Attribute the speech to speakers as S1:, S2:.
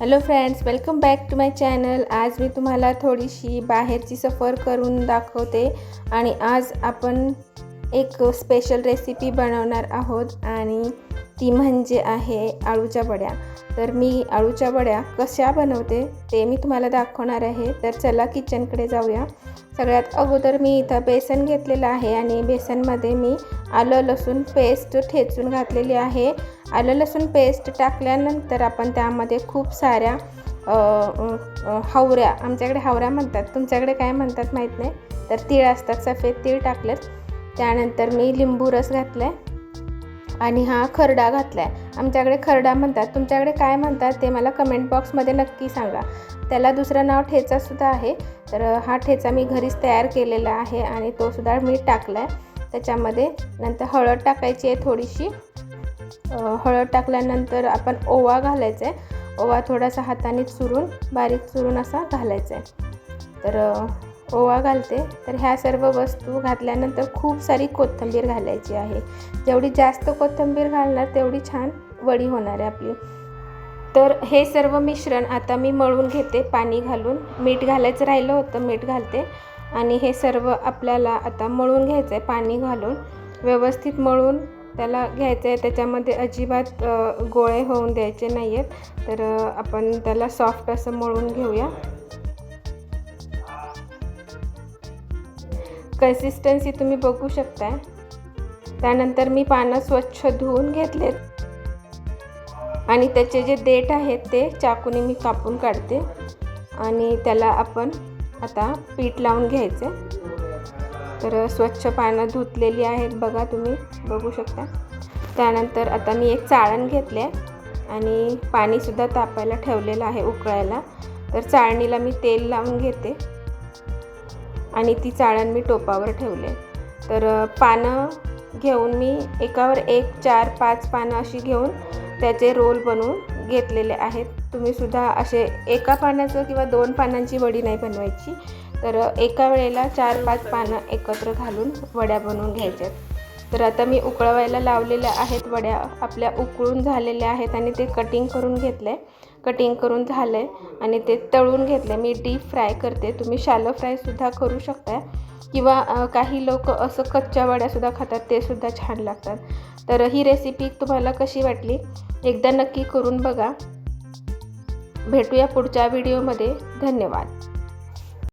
S1: Hello friends welcome back to my channel आज मी तुम्हाला थोडीशी बाहेरची सफर करून दाखवते आणि आज आपण एक स्पेशल रेसिपी बनवणार आहोत आणि ती म्हणजे आहे आळूच्या वड्या. तर मी आळूच्या वड्या कशा बनवते ते मी तुम्हाला दाखवणार आहे. तर चला किचनकडे जाऊया. सगळ्यात अगोदर मी इथं बेसन घेतलेलं आहे आणि बेसनमध्ये मी आलं लसूण पेस्ट ठेचून घातलेली आहे. आलं लसूण पेस्ट टाकल्यानंतर आपण त्यामध्ये खूप साऱ्या हावऱ्या आमच्याकडे हावऱ्या म्हणतात. तुमच्याकडे काय म्हणतात माहीत नाही. तर तीळ असतात सफेद तीळ टाकलेत. त्यानंतर मी लिंबू रस घातला आहे आणि हा खरडा घातला आहे आमच्याकडे खरडा म्हणतात. तुमच्याकडे काय म्हणतात ते मला कमेंट बॉक्समध्ये नक्की सांगा. त्याला दुसरं नाव ठेचासुद्धा आहे. तर हा ठेचा मी घरीच तयार केलेला आहे आणि तो सुद्धा मी टाकला आहे त्याच्यामध्ये नंतर हळद टाकायची आहे थोडीशी. हळद टाकल्यानंतर आपण ओवा घालायचा आहे ओवा थोडासा हाताने चुरून बारीक चुरून असा घालायचा आहे तर ओवा घालते. तर ह्या सर्व वस्तू घातल्यानंतर खूप सारी कोथिंबीर घालायची आहे. जेवढी जास्त कोथिंबीर घालणार तेवढी छान वडी होणार आहे आपली. तर हे सर्व मिश्रण आता मी मळून घेते पाणी घालून. मीठ घालायचं राहिलं होतं मीठ घालते. आणि हे सर्व आपल्याला आता मळून घ्यायचं आहे पाणी घालून. व्यवस्थित मळून त्याला घ्यायचं आहे त्याच्यामध्ये अजिबात गोळे होऊन द्यायचे नाही आहेत तर आपण त्याला सॉफ्ट असं मळून घेऊया. कन्सिस्टन्सी तुम्ही बघू शकताय. त्यानंतर मी पानं स्वच्छ धुवून घेतलेत. आणि त्याचे जे देठ आहेत ते चाकूने मी कापून काढते. आणि त्याला आपण आता पीठ लावून घ्यायचे. तर स्वच्छ पानं धुतलेली आहेत बघा तुम्ही बघू शकता. त्यानंतर आता मी एक चाळण घेतले आणि पाणीसुद्धा तापायला ठेवलेलं आहे उकळायला. तर चाळणीला मी तेल लावून घेते. आणि ती चाळण मी टोपावर ठेवले. तर पानं घेऊन मी एकावर एक चार पाच पानं अशी घेऊन त्याचे रोल बनवून घेतलेले आहेत. तुम्ही सुद्धा असे एका पानाचं किंवा दोन पानांची वडी नाही बनवायची. तर एका वेळेला चार पाच पानं एकत्र घालून वड्या बनवून घ्यायच्यात तर आता मी उकळवायला लावलेल्या आहेत वड्या आपल्या उकळून झालेल्या आहेत आणि ते कटिंग करून घेतलं आहे कटिंग करून झालं आहे आणि ते तळून घेतलं मी डीप फ्राय करते. तुम्ही शॅलो फ्रायसुद्धा करू शकता किंवा काही लोक असं कच्च्या वड्यासुद्धा खातात ते सुद्धा छान लागतात. तर ही रेसिपी तुम्हाला कशी वाटली? एकदा नक्की करून बघा. भेटूया पुढच्या व्हिडिओमध्ये धन्यवाद.